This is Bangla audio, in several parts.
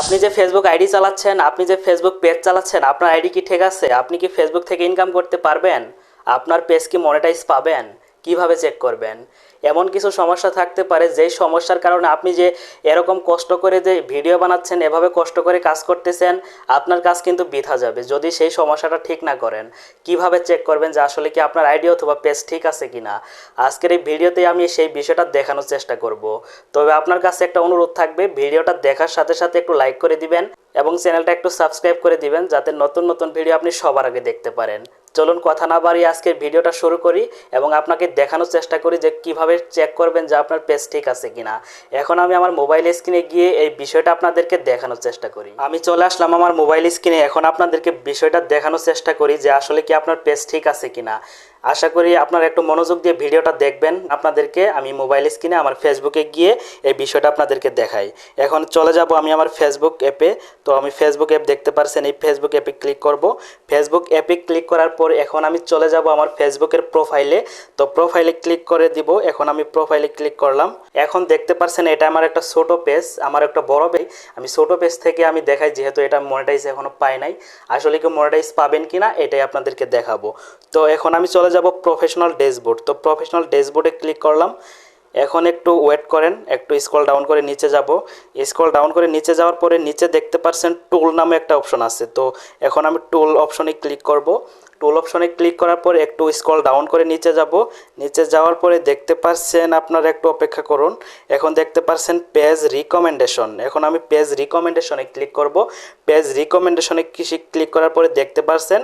আপনি যে ফেসবুক আইডি চালাচ্ছেন, আপনি যে ফেসবুক পেজ চালাচ্ছেন, আপনার আইডি কি ঠিক আছে? আপনি কি ফেসবুক থেকে ইনকাম করতে পারবেন? আপনার পেজ কি মনিটাইজ পাবেন? কীভাবে চেক করবেন? এমন কিছু সমস্যা থাকতে পারে, যেই সমস্যার কারণে আপনি যে এরকম কষ্ট করে যে ভিডিও বানাচ্ছেন, এভাবে কষ্ট করে কাজ করতেছেন, আপনার কাজ কিন্তু বৃথা যাবে। যদি সেই সমস্যাটা ঠিক না করেন, কীভাবে চেক করবেন যে আসলে কি আপনার আইডি অথবা পেজ ঠিক আছে কিনা? আজকের এই ভিডিওতে আমি সেই বিষয়টা দেখানোর চেষ্টা করব। তবে আপনার কাছে একটা অনুরোধ থাকবে, ভিডিওটা দেখার সাথে সাথে একটু লাইক করে দিবেন এবং চ্যানেলটা একটু সাবস্ক্রাইব করে দিবেন, যাতে নতুন নতুন ভিডিও আপনি সবার আগে দেখতে পারেন। চলুন কথা না বাড়িয়ে আজকের ভিডিওটা শুরু করি এবং আপনাকে দেখানোর চেষ্টা করি যে কীভাবে চেক করবেন যে আপনার পেজ ঠিক আছে কিনা। এখন আমি আমার মোবাইল স্ক্রিনে গিয়ে এই বিষয়টা আপনাদেরকে দেখানোর চেষ্টা করি। আমি চলে আসলাম আমার মোবাইল স্ক্রিনে এখন আপনাদেরকে বিষয়টা দেখানোর চেষ্টা করি যে আসলে কি আপনার পেজ ঠিক আছে কিনা। আশা করি আপনারা একটু মনোযোগ দিয়ে ভিডিওটা দেখবেন আপনাদেরকে। আমি মোবাইল স্ক্রিনে আমার ফেসবুকে গিয়ে এই বিষয়টা আপনাদেরকে দেখাই। এখন চলে যাব আমি আমার ফেসবুক অ্যাপে তো আমি ফেসবুক অ্যাপ দেখতে পারছেন, এই ফেসবুক অ্যাপে ক্লিক করব। ফেসবুক অ্যাপে ক্লিক করার পর এখন আমি চলে যাব আমার ফেসবুকের প্রোফাইলে তো প্রোফাইলে ক্লিক করে দিব, এখন আমি প্রোফাইলে ক্লিক করলাম। এখন দেখতে পারছেন, এটা আমার একটা ছোট পেজ আমার একটা বড় পেজ আমি ছোট পেজ থেকে আমি দেখাই, যেহেতু এটা মনিটাইজ এখনও পাই নাই। আসলে কি মনিটাইজ পাবেন কিনা, এটাই আপনাদেরকে দেখাবো। তো এখন আমি চলে যাব প্রফেশনাল ড্যাশবোর্ড তো প্রফেশনাল ড্যাশবোর্ডে ক্লিক করলাম। এখন একটু ওয়েট করেন, একটু স্ক্রল ডাউন করে নিচে যাব। স্ক্রল ডাউন করে নিচে যাওয়ার পরে নিচে দেখতে পারছেন টুল নামে একটা অপশন আছে। তো এখন আমি টুল অপশনে ক্লিক করব। টুল অপশনে ক্লিক করার পর একটু স্ক্রল ডাউন করে নিচে যাব। নিচে যাওয়ার পরে দেখতে পাচ্ছেন আপনারা একটু অপেক্ষা করুন। এখন দেখতে পাচ্ছেন পেজ রিকমেন্ডেশন এখন আমি পেজ রিকমেন্ডেশনে ক্লিক করব। পেজ রিকমেন্ডেশনে ক্লিক করার পরে দেখতে পাচ্ছেন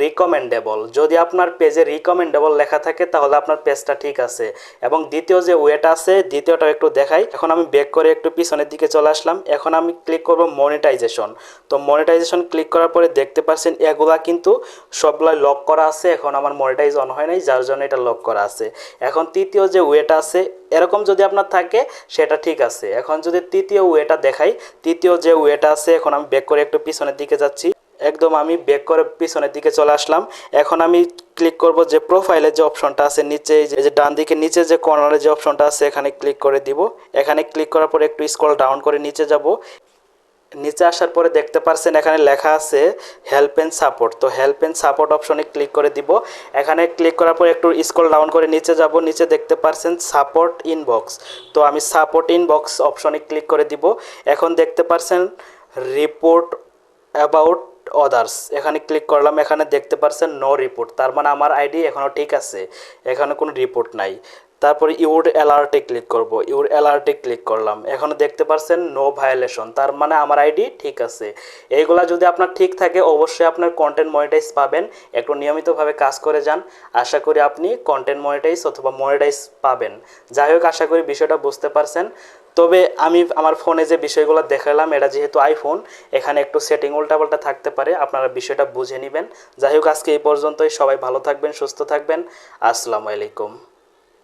রিকমেন্ডেবল যদি আপনার পেজে রিকমেন্ডেবল লেখা থাকে, তাহলে আপনার পেজটা ঠিক আছে। এবং দ্বিতীয় যে ওয়েটা আছে দ্বিতীয়টা একটু দেখাই। এখন আমি ব্যাক করে একটু পিছনের দিকে চলে আসলাম। এখন আমি ক্লিক করব মনিটাইজেশন তো মনিটাইজেশন ক্লিক করার পরে দেখতে পাচ্ছেন এগুলা কিন্তু সবগুলাই লক করা আছে, এখন আমার মনিটাইজ অন হয় নাই, যার জন্য এটা লক করা আছে। এখন তৃতীয় যে ওয়েটা আছে, এরকম যদি আপনার থাকে, সেটা ঠিক আছে। এখন যদি তৃতীয় ওয়েটা দেখাই, তৃতীয় যে ওয়েটা আছে, এখন আমি ব্যাক করে একটু পিছনের দিকে যাচ্ছি। একদম আমি ব্যাক করে পিছনের দিকে চলে আসলাম। এখন আমি ক্লিক করব যে প্রোফাইলে যে অপশনটা আছে, নিচে যে- ডান দিকে, নিচে যে কর্নারে যে অপশনটা আছে, এখানে ক্লিক করে দিব। এখানে ক্লিক করার পরে একটু স্ক্রল ডাউন করে নিচে যাব। নিচে আসার পরে দেখতে পারছেন এখানে লেখা আছে হেল্প এন্ড সাপোর্ট তো হেল্প এন্ড সাপোর্ট অপশনে ক্লিক করে দিব। এখানে ক্লিক করার পর একটু স্ক্রল ডাউন করে নিচে যাব। নিচে দেখতে পারছেন সাপোর্ট ইনবক্স তো আমি সাপোর্ট ইনবক্স অপশনে ক্লিক করে দিব। এখন দেখতে পারছেন রিপোর্ট অ্যাবাউট অদার্স এখানে ক্লিক করলাম। এখানে দেখতে পারছেন নো রিপোর্ট তার মানে আমার আইডি এখনও ঠিক আছে। এখানে কোনো রিপোর্ট নাই। তারপরে ইউর অ্যালার্টে ক্লিক করব। ইউর অ্যালার্টে ক্লিক করলাম। এখানে দেখতে পারছেন নো ভায়োলেশন তার মানে আমার আইডি ঠিক আছে। এইগুলা যদি আপনার ঠিক থাকে, অবশ্যই আপনার কন্টেন্ট মনিটাইজ পাবেন। একটু নিয়মিতভাবে কাজ করে যান। আশা করি আপনি কন্টেন্ট মনিটাইজ অথবা মনিটাইজ পাবেন। যাই হোক, আশা করি বিষয়টা বুঝতে পারছেন। তবে আমি আমার ফোনে যে বিষয়গুলো দেখালাম, এটা যেহেতু আইফোন এখানে একটু সেটিং উল্টাপাল্টা থাকতে পারে। আপনারা বিষয়টা বুঝে নেবেন। যাই হোক, আজকে এই পর্যন্তই। সবাই ভালো থাকবেন, সুস্থ থাকবেন। আসসালামু আলাইকুম।